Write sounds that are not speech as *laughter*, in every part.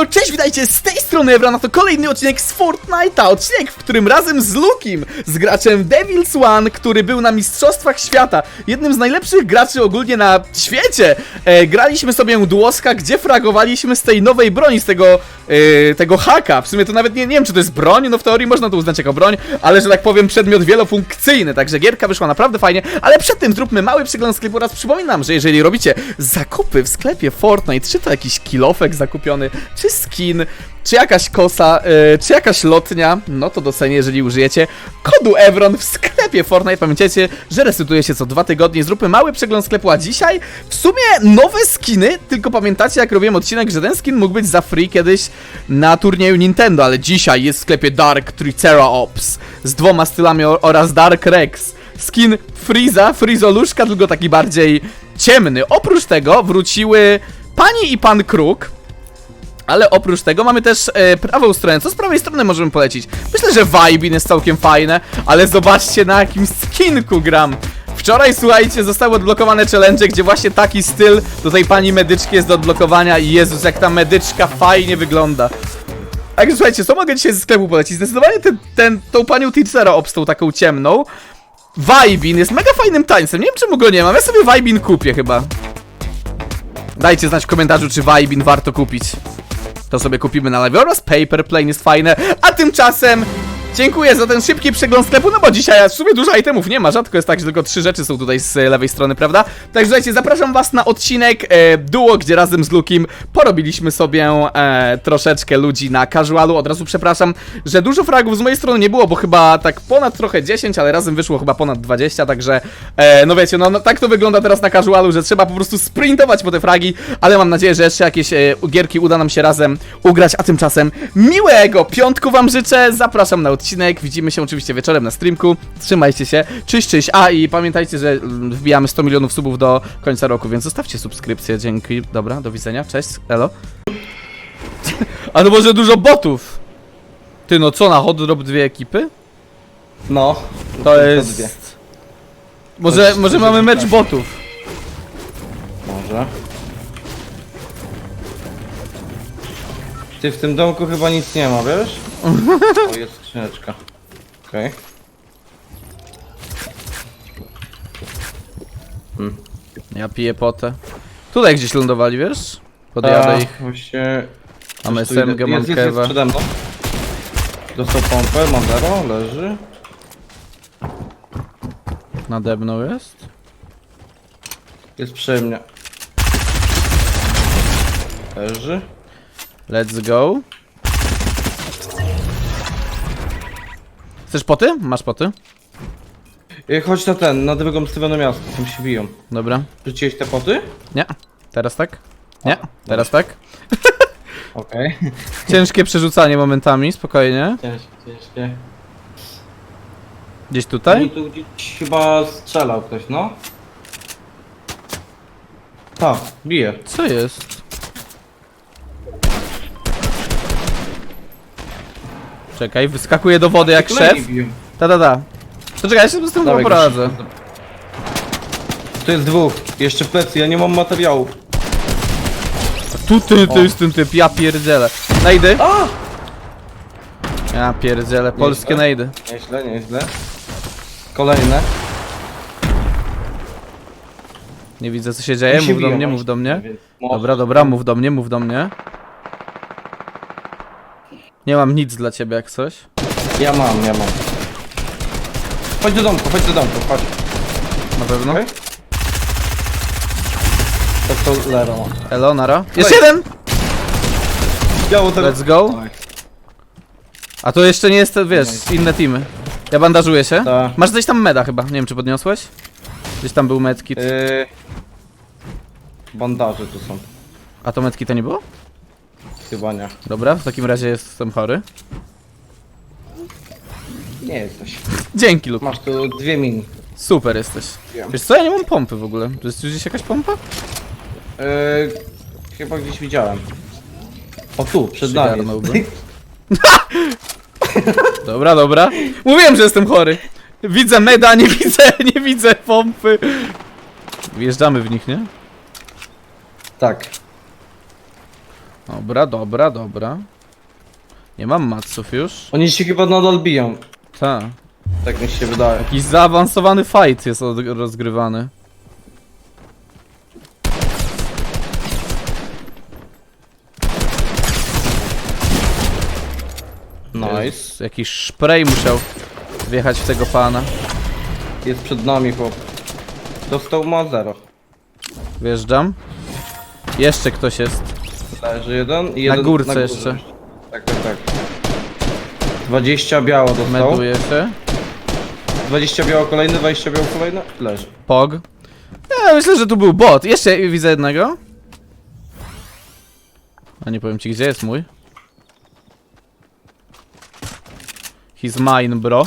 halo, cześć, witajcie z tej strony Evra, to kolejny odcinek z Fortnite'a, odcinek, w którym razem z Lukim, z graczem Devil's One, który był na Mistrzostwach Świata, jednym z najlepszych graczy ogólnie na świecie, e, graliśmy sobie duoska, gdzie fragowaliśmy z tej nowej broni, z tego, e, tego haka, w sumie to nawet nie, nie wiem, czy to jest broń, no w teorii można to uznać jako broń, ale że tak powiem, przedmiot wielofunkcyjny, także gierka wyszła naprawdę fajnie, ale przed tym zróbmy mały przegląd sklepu oraz przypominam, że jeżeli robicie zakupy w sklepie Fortnite, czy to jakiś kilofek zakupiony, czy skin, czy jakaś kosa, e, czy jakaś lotnia, no to docenię, jeżeli użyjecie kodu Evron w sklepie Fortnite. Pamiętajcie, że resetuje się co dwa tygodnie. Zróbmy mały przegląd sklepu, a dzisiaj w sumie nowe skiny, tylko pamiętacie, jak robiłem odcinek, że ten skin mógł być za free kiedyś na turnieju Nintendo, ale dzisiaj jest w sklepie Dark Triceratops z dwoma stylami oraz Dark Rex. Skin Freeza, Frizoluszka, tylko taki bardziej ciemny. Oprócz tego wróciły Pani i Pan Kruk, ale oprócz tego mamy też e, prawą stronę. Co z prawej strony możemy polecić? Myślę, że Vibin jest całkiem fajne, ale zobaczcie na jakim skinku gram. Wczoraj, słuchajcie, zostały odblokowane challenge, gdzie właśnie taki styl do tej pani medyczki jest do odblokowania i Jezus, jak ta medyczka fajnie wygląda. Także słuchajcie, co mogę dzisiaj ze sklepu polecić? Zdecydowanie ten, ten, tą panią Teachera obstał taką ciemną. Vibin jest mega fajnym tańcem, nie wiem czemu go nie mam, ja sobie Vibin kupię chyba. Dajcie znać w komentarzu, czy Vibin warto kupić. To sobie kupimy na live oraz Paper Plane jest fajne, a tymczasem dziękuję za ten szybki przegląd sklepu, no bo dzisiaj w sumie dużo itemów nie ma, rzadko jest tak, że tylko trzy rzeczy są tutaj z lewej strony, prawda? Także słuchajcie, zapraszam was na odcinek e, duo, gdzie razem z Lukim porobiliśmy sobie e, troszeczkę ludzi na casualu, od razu przepraszam, że dużo fragów z mojej strony nie było, bo chyba tak ponad trochę 10, ale razem wyszło chyba ponad 20, także e, no wiecie, no, no tak to wygląda teraz na casualu, że trzeba po prostu sprintować po te fragi, ale mam nadzieję, że jeszcze jakieś e, gierki uda nam się razem ugrać, a tymczasem miłego piątku wam życzę, zapraszam na odcinek, widzimy się oczywiście wieczorem na streamku, trzymajcie się, cześć, cześć, a i pamiętajcie, że mm, wbijamy 100 milionów subów do końca roku, więc zostawcie subskrypcję, dzięki, dobra, do widzenia, cześć, elo. *laughs* A no może dużo botów. Ty no co, na hot drop dwie ekipy? No. To dwie. jest... Może, może mamy mecz botów. Może. Ty w tym domku chyba nic nie ma, wiesz? O, jest skrzyneczka. Okej. Ja piję potę. Tutaj gdzieś lądowali, wiesz? Podjadę A, ich. Właśnie... Mamy SMG, mam jest, jest, jest kewa. przede mną. Dostał pompę, Mandero, leży. Nade mną jest. Jest przy mnie. Leży. Let's go. Chcesz poty? Masz poty? Ej, Chodź na ten, na drugą stronę miasta, tam się biją. Dobra. Rzuciłeś te poty? Nie. Teraz tak? Nie. Teraz tak? *laughs* Okej. Ciężkie przerzucanie momentami, spokojnie. Ciężkie, ciężkie. Gdzieś tutaj? tu gdzieś chyba strzelał ktoś, no. Tak, bije. Co jest? Czekaj, wyskakuje do wody jak szef. Ta, ta, ta. To czekaj, ja się z tym Dawaj, poradzę. To jest dwóch. Jeszcze plecy, ja nie mam materiałów. Tu ty, ty jest ten typ, ja pierdzielę. Najdy? A! Ja pierdzielę, polskie Nieźle. najdy. Nieźle, nieźle. Kolejne. Nie widzę co się dzieje, się mów do biją mnie, mów do mnie. Dobra, dobra, mów do mnie, mów do mnie. Nie mam nic dla ciebie jak coś. Ja mam, ja mam. Chodź do domku, chodź do domku, chodź. Na pewno. Okej? To to Lero ma. Elo, nara. Jest Oj. jeden! Biało teraz. Let's go. Oj. A to jeszcze nie jest, wiesz, inne teamy. Ja bandażuję się. Tak. Masz gdzieś tam meda chyba, nie wiem czy podniosłeś? Gdzieś tam był medkit. Yy... Bandaże tu są. A to medkita nie było? Chyba nie. Dobra, w takim razie jestem chory. Nie jesteś. Dzięki, Luke. Masz tu dwie mini. Super jesteś. Wiem. Wiesz co, ja nie mam pompy w ogóle. To jest tu gdzieś jakaś pompa? Yy, chyba gdzieś widziałem. O tu, przed nami. *laughs* Dobra, dobra. Mówiłem, że jestem chory. Widzę meda, nie widzę, nie widzę pompy. Wjeżdżamy w nich, nie? Tak. Dobra, dobra, dobra. Nie mam matsów już. Oni się chyba nadal biją. Ta. Tak mi się wydaje. Jakiś zaawansowany fight jest od- rozgrywany. Nice. Jezus, Jakiś spray musiał wjechać w tego pana. Jest przed nami chłop. Dostał ma zero. Wjeżdżam. Jeszcze ktoś jest. Leży jeden i jeden górce jeszcze. Tak, tak, tak. 20 biało dostał. Meduje się. 20 biało kolejny, 20 biało kolejny. Leży. Pog. Ja myślę, że tu był bot. Jeszcze widzę jednego. A nie powiem ci, gdzie jest mój. He's mine, bro.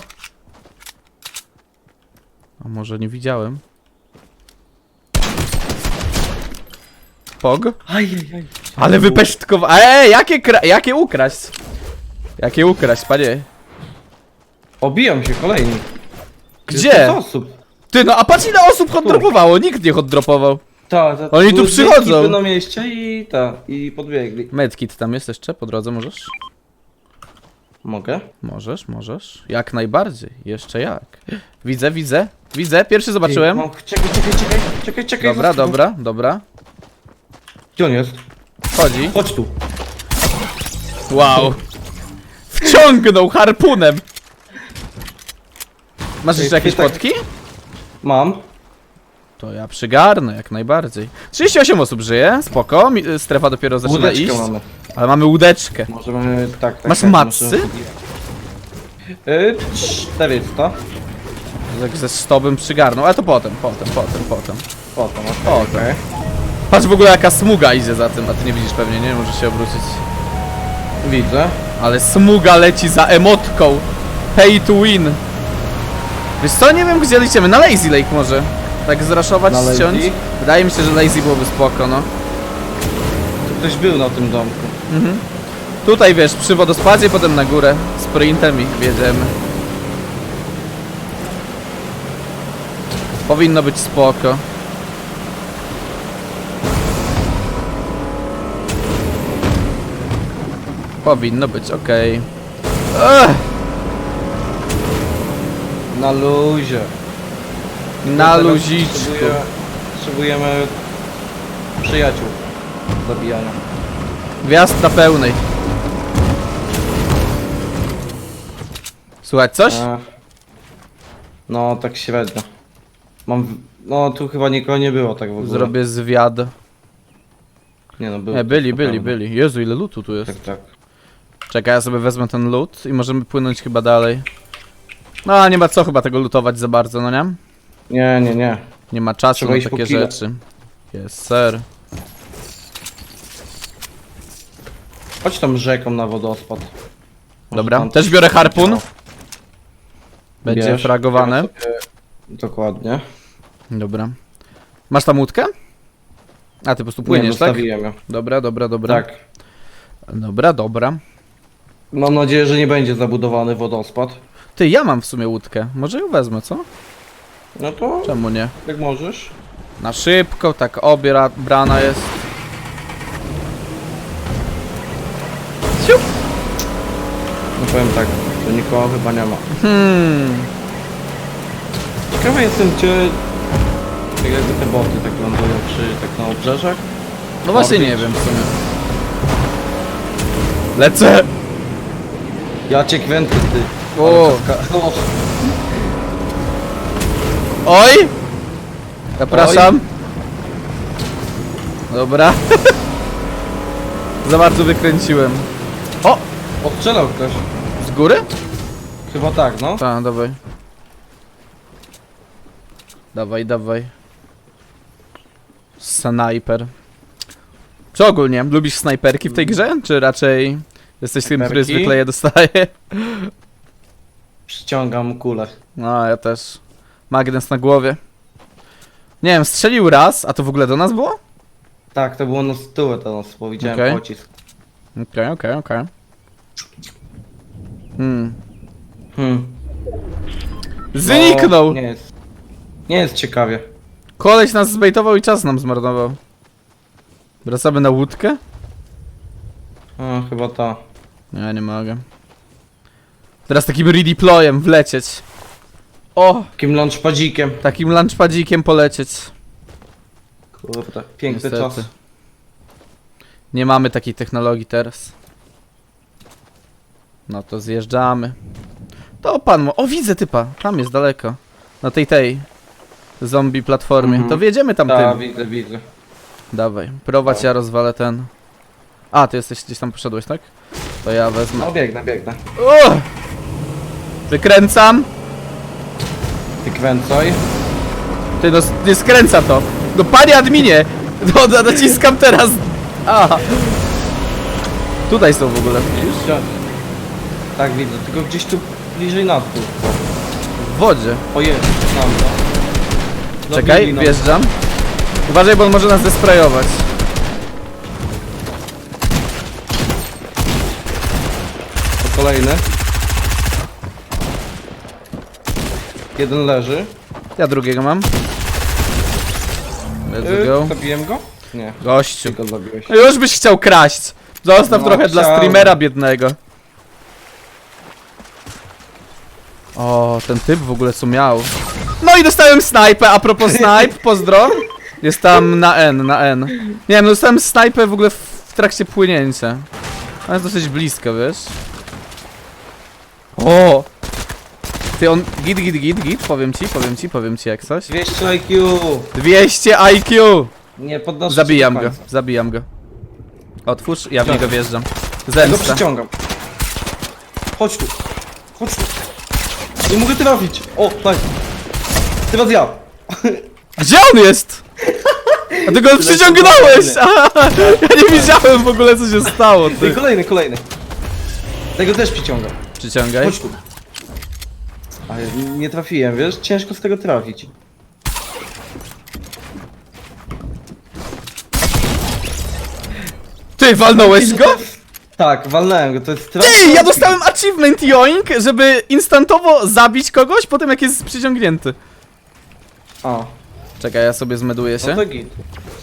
A może nie widziałem. Pog. Ajajaj. Ale wypesztkowa... Ej, jakie, kra... jakie ukraść? Jakie ukraść, panie? Obiją się kolejni. Gdzie? Osób. Ty, no a patrz ile osób hotdropowało, nikt nie hotdropował. Ta, ta, Oni tu były dwie przychodzą. ekipy na mieście i ta, i podbiegli. Medkit tam jest jeszcze, po drodze możesz? Mogę? Możesz, możesz. Jak najbardziej, jeszcze jak. Widzę, widzę, widzę, pierwszy zobaczyłem. Ej, no, czekaj, czekaj, czekaj, czekaj, czekaj. Dobra, dobra, dobra. Gdzie on jest? Chodzi. Chodź tu. Wow. Wciągnął harpunem. Masz jeszcze jakieś ty tak- potki? Mam. To ja przygarnę, jak najbardziej. 38 osób żyje, spoko. Mi, strefa dopiero zaczyna Łódeczkę iść. mamy. Ale mamy łódeczkę. Możemy, tak, tak. Masz tak, matsy? możemy- Y, 400. Jak ze 100 bym przygarnął, ale to potem, potem, potem, potem. Potem, okej, Potem. Patrz w ogóle jaka smuga idzie za tym, a ty nie widzisz pewnie, nie? Możesz się obrócić. Widzę. Ale smuga leci za emotką. Pay to win. Wiesz co, nie wiem gdzie lecimy, na Lazy Lake może. Tak zraszować, Na Lazy? ściąć. Wydaje mi się, że Lazy byłoby spoko, no. Tu ktoś był na tym domku. Mhm. Tutaj wiesz, przy wodospadzie, potem na górę. Sprintem i wjedziemy. Powinno być spoko. Powinno być okej. Ech, Na luzie. Na luziczku. potrzebuję- Potrzebujemy przyjaciół. Zabijania. Wjazd na pełnej. Słuchać coś? E, No, tak średnio. Mam. w- No, tu chyba nikogo nie było tak w ogóle. Zrobię zwiad. Nie no, było. Nie, byli, na byli, pewno. byli. Jezu, ile lutu tu jest. Tak, tak. Czekaj, ja sobie wezmę ten loot i możemy płynąć chyba dalej. No, a nie ma co chyba tego lutować za bardzo, no nie? Nie, nie, nie. Nie ma czasu Trzeba na iść po takie killa. rzeczy. Jest, sir. Chodź tam rzeką na wodospad. Może Dobra, tam też coś biorę harpun. działo. Będzie Bierz, fragowane. bierz sobie- Dokładnie. Dobra. Masz tam łódkę? A, ty po prostu Nie, płyniesz, tak? zostawiłem ją. Dobra, dobra, dobra. Tak. Dobra, dobra. Mam nadzieję, że nie będzie zabudowany wodospad. Ty, ja mam w sumie łódkę. Może ją wezmę, co? No to Czemu nie? jak możesz. Na szybko, tak obie brana jest. Siup. No powiem tak, to nikogo chyba nie ma. Hmm. Ciekawy jestem, czy tak jakby te boty tak lądują przy tak na obrzeżach. No właśnie nie wiem w sumie. Lecę! Ja cię kwęty, ty. O. Ale O, Oj! Zapraszam. Dobra. *laughs* Za bardzo wykręciłem. O! Ostrzelał ktoś. Z góry? Chyba tak, no. Tak, dawaj. Dawaj, dawaj. Snajper. Czy ogólnie lubisz snajperki w tej grze? Czy raczej jesteś tym, który zwykle je dostaje? Przyciągam kulę. No, ja też. Magnes na głowie. Nie wiem, strzelił raz, a to w ogóle do nas było? Tak, to było na tyłu to nas, bo widziałem Okej. pocisk. Okej, okej, okej. Hmm. Hmm. Zniknął! No, nie jest. Nie jest ciekawie. Koleś nas zbejtował i czas nam zmarnował. Wracamy na łódkę? A, chyba ta. Ja nie mogę. Teraz takim redeployem wlecieć. O! Takim launchpadzikiem. Takim lunchpadzikiem polecieć. Kurde, piękny Niestety. czas. Nie mamy takiej technologii teraz. No to zjeżdżamy. To pan. mo- O, widzę typa. Tam jest daleko. Na tej tej. Zombie platformie. Mhm. To wjedziemy tam Tak, tym. widzę, widzę. Dawaj. Prowadź, ja rozwalę ten. A, ty jesteś gdzieś tam poszedłeś, tak? To ja wezmę. No biegnę, biegnę. O! Wykręcam. Ty. Ty no, nie skręca to. No panie adminie! No, no naciskam teraz. A. Tutaj są w ogóle. Widzisz? Ja- Tak, widzę, tylko gdzieś tu bliżej nas tu. W wodzie. O jest, tam, no. Czekaj, Zabili nas. wjeżdżam. Uważaj, bo on może nas zesprayować. Kolejny. Jeden leży. Ja drugiego mam. Let's Yy, go. zabiłem go? Nie, Gościu. ty go zabiłeś. Już byś chciał kraść. Zostaw No, trochę dla chciałem. streamera biednego. O, ten typ w ogóle co miał. No i dostałem snajpę, a propos *laughs* snipe, pozdro. Jest tam na N, na N. Nie wiem, dostałem snajpę w ogóle w, w trakcie płynięcia. Ale jest dosyć blisko, wiesz? O! Ty on, git, git, git, git, powiem ci, powiem ci, powiem ci jak coś. 200 IQ! 200 IQ! Nie podnoszę Zabijam go, zabijam go. Otwórz, ja w niego wjeżdżam. Ja go Zemsta. przyciągam. Chodź tu. Chodź tu. Nie mogę trafić. O, tak. Teraz ja. *laughs* Gdzie on jest? A ty go przyciągnąłeś! *laughs* Ja nie widziałem w ogóle co się stało, Ty. ty. Kolejny, kolejny. Tego też przyciągam. Przyciągaj. Chodź tu. Ale nie trafiłem, wiesz? Ciężko z tego trafić. Ty, walnąłeś go? Tak, walnąłem go, to jest Ty, ja dostałem achievement joink, żeby instantowo zabić kogoś po tym jak jest przyciągnięty. A, Czekaj, ja sobie zmeduję no się. to git.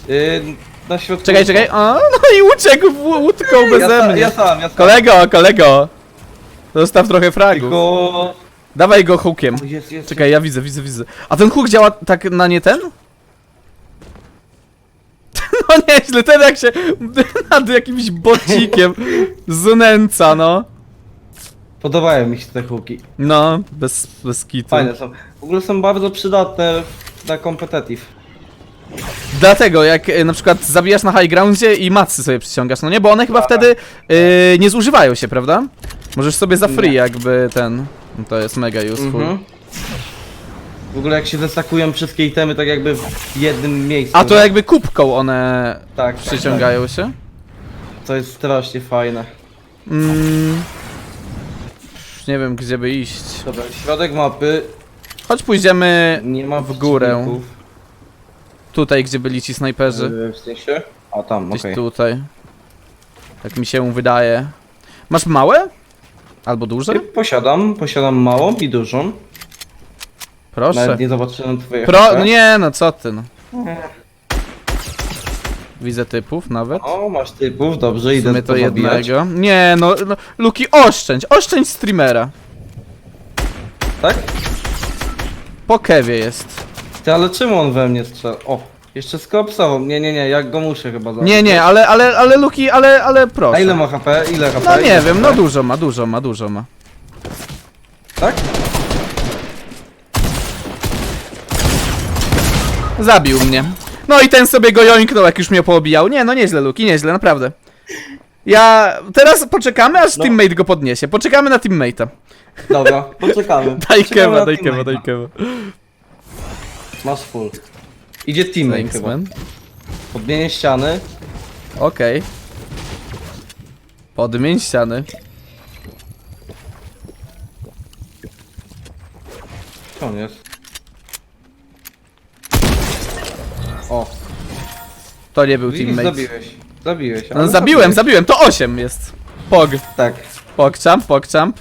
Yy, na środku... Czekaj, czekaj. O, no i uciekł w- łódką Ja, beze sa, mnie. ja sam, ja sam. Kolego, kolego. Zostaw trochę fragów. Tylko... Dawaj go hookiem. Jest, jest. Czekaj, ja widzę, widzę, widzę. A ten hook działa tak na nie ten? *laughs* No nieźle, ten jak się *laughs* nad jakimś bocikiem znęca, no. Podobają mi się te huki. No, bez, bez kitu. Fajne są. W ogóle są bardzo przydatne na competitive. Dlatego, jak y, na przykład zabijasz na high groundzie i macy sobie przyciągasz, no nie? Bo one chyba Tak. wtedy y, nie zużywają się, prawda? Możesz sobie za free Nie. jakby ten... no To jest mega useful. Mhm. W ogóle jak się zestakują wszystkie itemy tak jakby w jednym miejscu. A to jakby kubką one tak, tak, przyciągają się? Tak. To jest strasznie fajne. Mm, nie wiem, gdzie by iść. Dobra, środek mapy. Chodź pójdziemy Nie ma W górę. przeciwników. tutaj, gdzie byli ci snajperzy. Yy, W sensie? A tam, Gdzieś okej. tutaj. Tak mi się wydaje. Masz małe? Albo duże? Posiadam, posiadam małą i dużą. Proszę. Nawet nie zobaczyłem twoje Pro... No nie, no co ty no. Widzę typów nawet. O, masz typów, dobrze, W idę sumie to jednego. Nie, no, no Luki, oszczędź, oszczędź streamera. Tak? Po kewie jest. Ty, ale czemu on we mnie strzela? O, jeszcze skopsował. Nie, nie, nie, jak go muszę chyba zabić. Nie, nie, ale, ale, ale Luki, ale, ale proszę. A ile ma HP? Ile HP? No Ile nie wiem, no HP? dużo ma, dużo ma, dużo ma. Tak? Zabił mnie. No i ten sobie go joinknął, jak już mnie poobijał. Nie, no nieźle, Luki, nieźle, naprawdę. Ja... Teraz poczekamy, aż No. teammate go podniesie. Poczekamy na teammate'a. Dobra, *laughs* poczekamy. Daj Poczekamy kewa, na daj teammate'a. kewa, daj kewa. Masz full. Idzie teammate chyba. man. Podmienię ściany. Okej. Podmień ściany. Jest? O, To nie był widzisz, teammate. zabiłeś. Zabiłeś. No, ale zabiłem, zabiłeś. zabiłem, to 8 jest. Pog, Tak. pogchamp, pogchamp.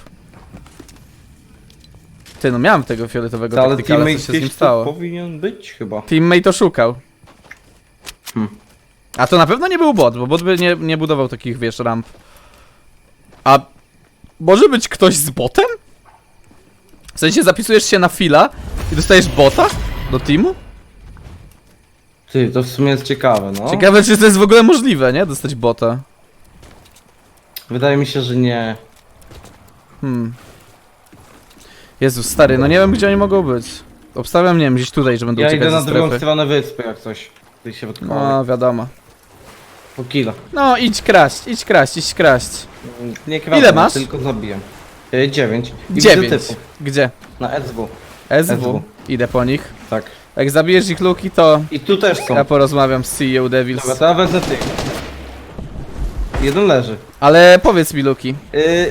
Ty, no miałem tego fioletowego Ale taktykala, teammate co się z nim gdzieś tu stało. powinien być chyba. Teammate oszukał. Hmm. A to na pewno nie był bot, bo bot by nie, nie budował takich, wiesz, ramp. A może być ktoś z botem? W sensie zapisujesz się na fila i dostajesz bota do teamu? Ty, to w sumie jest ciekawe, no. Ciekawe, czy to jest w ogóle możliwe, nie? Dostać bota. Wydaje mi się, że nie. Hmm. Jezus, stary, no nie wiem gdzie oni mogą być. Obstawiam, nie wiem, gdzieś tutaj, że będą Ja uciekać idę na ze drugą strefy. stronę wyspy, jak coś. Ty się wytknąłem. No, wiadomo. Po kilo. No, idź kraść, idź kraść, idź kraść. Nie kradnę, Ile masz? tylko zabiję. E, Dziewięć. I widzę Dziewięć. Gdzie? Na SW. SW. SW. Idę po nich. Tak. Jak zabijesz ich luki, to I tu też są. ja porozmawiam z CEO Devils. Dobra, to ja wezmę tych. Jeden leży. Ale powiedz mi, Luki. Yy,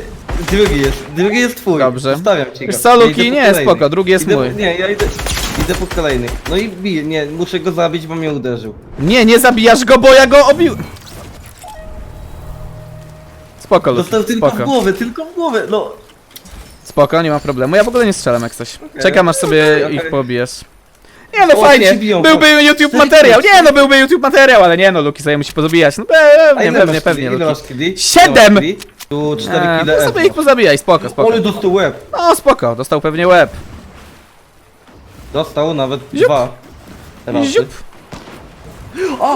drugi jest, drugi jest twój. Dobrze. Zostawiam ci go. Wiesz co, Ja Luki? po Nie, spoko, drugi jest idę, mój. Nie, ja idę, idę po kolejny. No i biję, nie, muszę go zabić, bo mnie uderzył. Nie, nie zabijasz go, bo ja go obił. Spoko, Luki, Dostał tylko w spoko. głowę, tylko w głowę, no. Spoko, nie ma problemu. Ja w ogóle nie strzelam jak coś. Czekam aż sobie Okej, okej. ich pobijesz. Nie no O, fajnie, biją, byłby o. YouTube materiał, nie no byłby YouTube materiał, ale nie no Luki sobie musi pozabijać, no A pewnie, ile pewnie, masz pewnie? Ile Luki. masz? Siedem! Ile masz killi? Tu cztery Eee, kile no sobie ich pozabijaj, spoko, spoko. Ale dostał łeb. No spoko, dostał pewnie łeb. Dostał nawet Ziup. dwa. Razy. Ziup. O!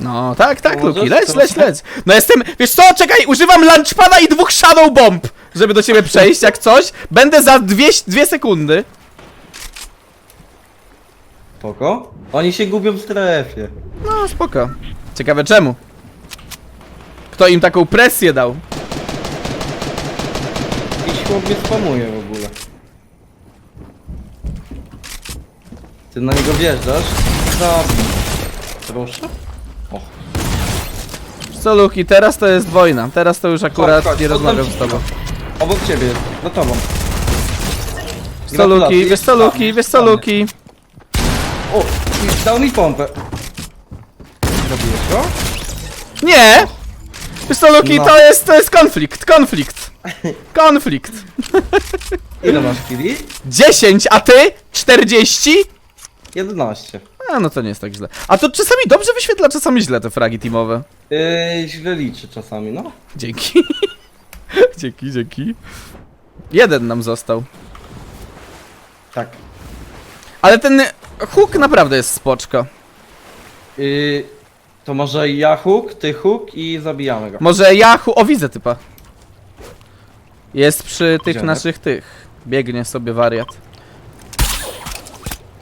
No tak, tak Możesz? Luki, leć, możesz? leć. No jestem, wiesz co, czekaj, używam launchpada i dwóch shadow bomb, żeby do ciebie przejść, jak coś. Będę za dwie, dwie sekundy. Spoko. Oni się gubią w strefie. No spoko. Ciekawe czemu. Kto im taką presję dał? I chłop mnie spamuje w ogóle. Ty na niego wjeżdżasz? Zabij. Proszę. O. Wiesz Co Luki, teraz to jest wojna. Teraz to już akurat Chodź, chodź, nie rozmawiam z tobą. Obok ciebie za tobą. Wiesz co Luki, wiesz co Luki, wiesz co Luki. O, i dał mi pompę. Zrobiłeś go? Nie! Wiesz co Luki, No. to jest, to jest konflikt, konflikt. *laughs* Konflikt. Ile masz kili? 10, a ty? 40? 11. A no to nie jest tak źle. A to czasami dobrze wyświetla, czasami źle te fragi teamowe. Yy, źle liczy czasami, no. Dzięki. *laughs* dzięki, dzięki. Jeden nam został. Tak. Ale ten hook naprawdę jest spoczko. Yy, to może ja hook, ty hook i zabijamy go. Może Yahoo. O, widzę typa. Jest przy tych Gdzie naszych tych. Biegnie sobie wariat.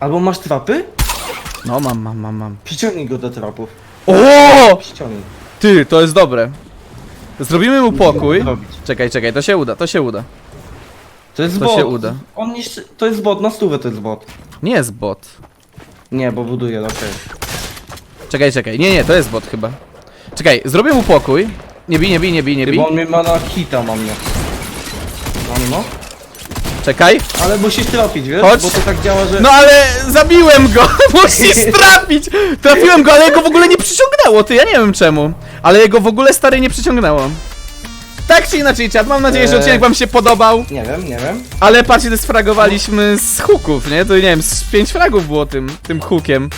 Albo masz trapy? No, mam, mam, mam, mam. Przyciągnij go do trapów. O! Przyciągnij. Ty, to jest dobre. Zrobimy mu pokój. Zrobić. Czekaj, czekaj, to się uda, to się uda. To jest To bot. się uda. On niszczy... To jest bot, na stówę to jest bot. Nie jest bot. Nie, bo buduje, okej. Czekaj, czekaj. Nie, nie, to jest bot chyba. Czekaj, zrobię mu pokój. Nie bij, nie bij, nie bij, nie bij. Bo on mnie ma na hita, mam mnie. Mam no. Czekaj. Ale musisz trafić, wiesz? Chodź. Bo to tak działa, że... No ale zabiłem go! *laughs* Musisz *laughs* trafić! Trafiłem go, ale jego w ogóle nie przyciągnęło, ty, ja nie wiem czemu. Ale jego w ogóle stary nie przyciągnęło. Tak czy inaczej, czat, mam nadzieję, że Eee. odcinek wam się podobał. Nie wiem, nie wiem. Ale patrzcie, sfragowaliśmy z hooków, nie? To nie wiem, z pięć fragów było tym, tym hookiem.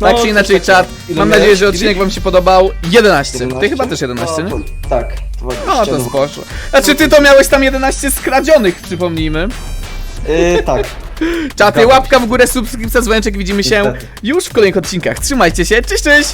No, tak czy inaczej, czat, mam nadzieję, że odcinek wam się podobał. 11. Ty chyba też 11, no, nie? to, Tak. 20. No, to spoko. Znaczy, ty to miałeś tam 11 skradzionych, przypomnijmy. Yy, tak. Czaty, łapka w górę, subskrypcja, dzwoneczek, widzimy się już w kolejnych odcinkach. Trzymajcie się, cześć, cześć!